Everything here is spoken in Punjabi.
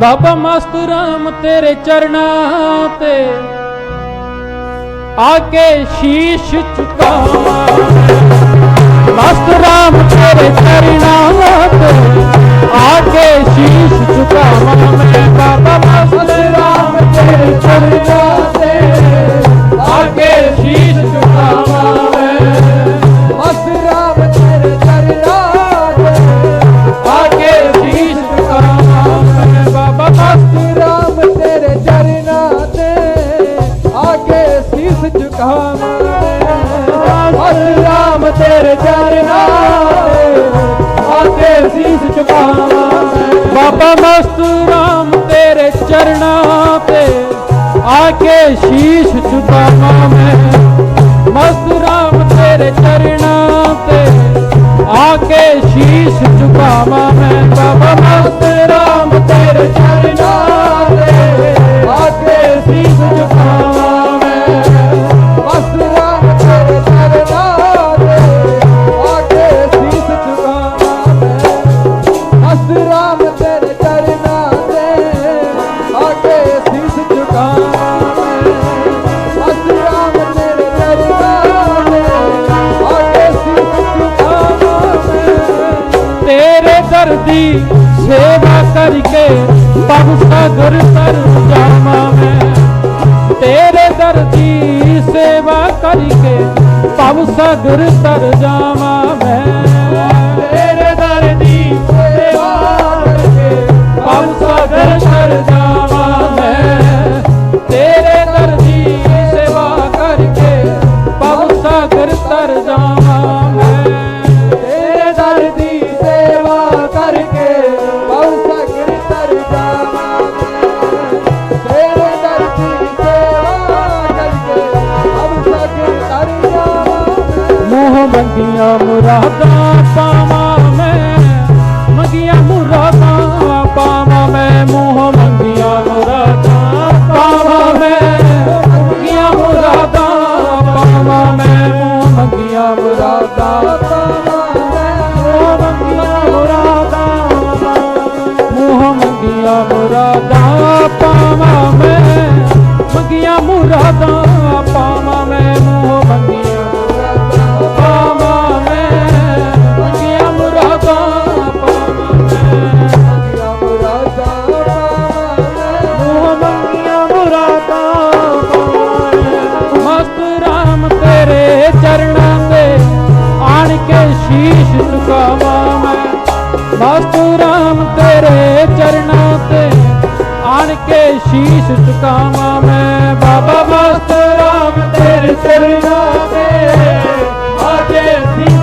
ਬਾਬਾ ਮਸਤ ਰਾਮ ਤੇਰੇ ਚਰਨਾਂ ਤੇ ਆ ਕੇ ਸ਼ੀਸ਼ ਝੁਕਾਵਾਂ। ਮਸਤ ਰਾਮ ਤੇਰੇ ਚਰਨਾਂ ਤੇ ਸੀਸ ਝੁਕਾਵਾਂ ਮਸ ਰਾਮ ਤੇਰੇ ਚਰਨਾਂ ਤੇ ਸੀਸ ਝੁਕਾਵਾਂ ਬਾਬਾ ਮਸਤ ਰਾਮ ਤੇਰੇ ਚਰਨਾਂ ਤੇ ਆ ਕੇ ਸ਼ੀਸ਼ ਝੁਕਾਵਾਂ ਮੈਂ ਮਸਤ ਰਾਮ ਤੇਰੇ ਚਰਨਾਂ ਤੇ ਆ ਕੇ ਸ਼ੀਸ਼ ਝੁਕਾਵਾਂ ਮੈਂ ਬਾਬਾ ਤੇਰੇ ਦੀ ਸੇਵਾ ਕਰਕੇ ਪਗ ਸਾਗਰ ਤਰ ਜਾਵਾਂ ਮੈਂ। ਤੇਰੇ ਦਰ ਦੀ ਸੇਵਾ ਕਰਕੇ ਪਗ ਸਾਗਰ ਤਰ ਜਾਵਾਂ ਮੈਂ। ਤੇਰੇ ਦਰ ਦੀ ਸੇਵਾ ਕਰਕੇ ਪਗ ਸਾਗਰ ਤਰ ਜਾਵਾਂ ਮੈਂ। ਤੇਰੇ ਦਰ ਦੀ ਸੇਵਾ ਕਰਕੇ ਪਗ ਸਾਗਰ ਤਰ ਜਾਵਾਂ ਮੰਗੀਆਂ ਮੁਰਾਦਾਂ ਪਾਵਾਂ ਮੈਂ, ਮੰਗੀਆਂ ਮੁਰਾਦਾਂ ਪਾਵਾਂ ਮੈਂ, ਮੂੰਹ ਮੰਗੀਆਂ ਮੁਰਾਦਾਂ ਪਾਵਾਂ ਮੈਂ, ਮੰਗੀਆਂ ਮੁਰਾਦਾਂ ਪਾਵਾਂ ਮੈਂ, ਮੂੰਹ ਮੰਗੀਆਂ ਮੁਰਾਦਾਂ ਮੂੰਹ ਮੁਰਾਦਾਂ ਪਾਵਾਂ ਮੈਂ ਤੇਰੇ ਚਰਨਾਂ ਦੇ ਆਣ ਕੇ ਸ਼ੀਸ਼ ਝੁਕਾਵਾਂ ਮੈਂ। ਬਾਪੂ ਰਾਮ ਤੇਰੇ ਚਰਨਾਂ ਤੇ ਆਣ ਕੇ ਸ਼ੀਸ਼ ਝੁਕਾਵਾਂ ਮੈਂ। ਬਾਬਾ ਬਾਪੂ ਰਾਮ ਤੇਰੇ ਚਰਨਾਂ ਤੇ ਆਕੇ ਸ਼ੀਸ਼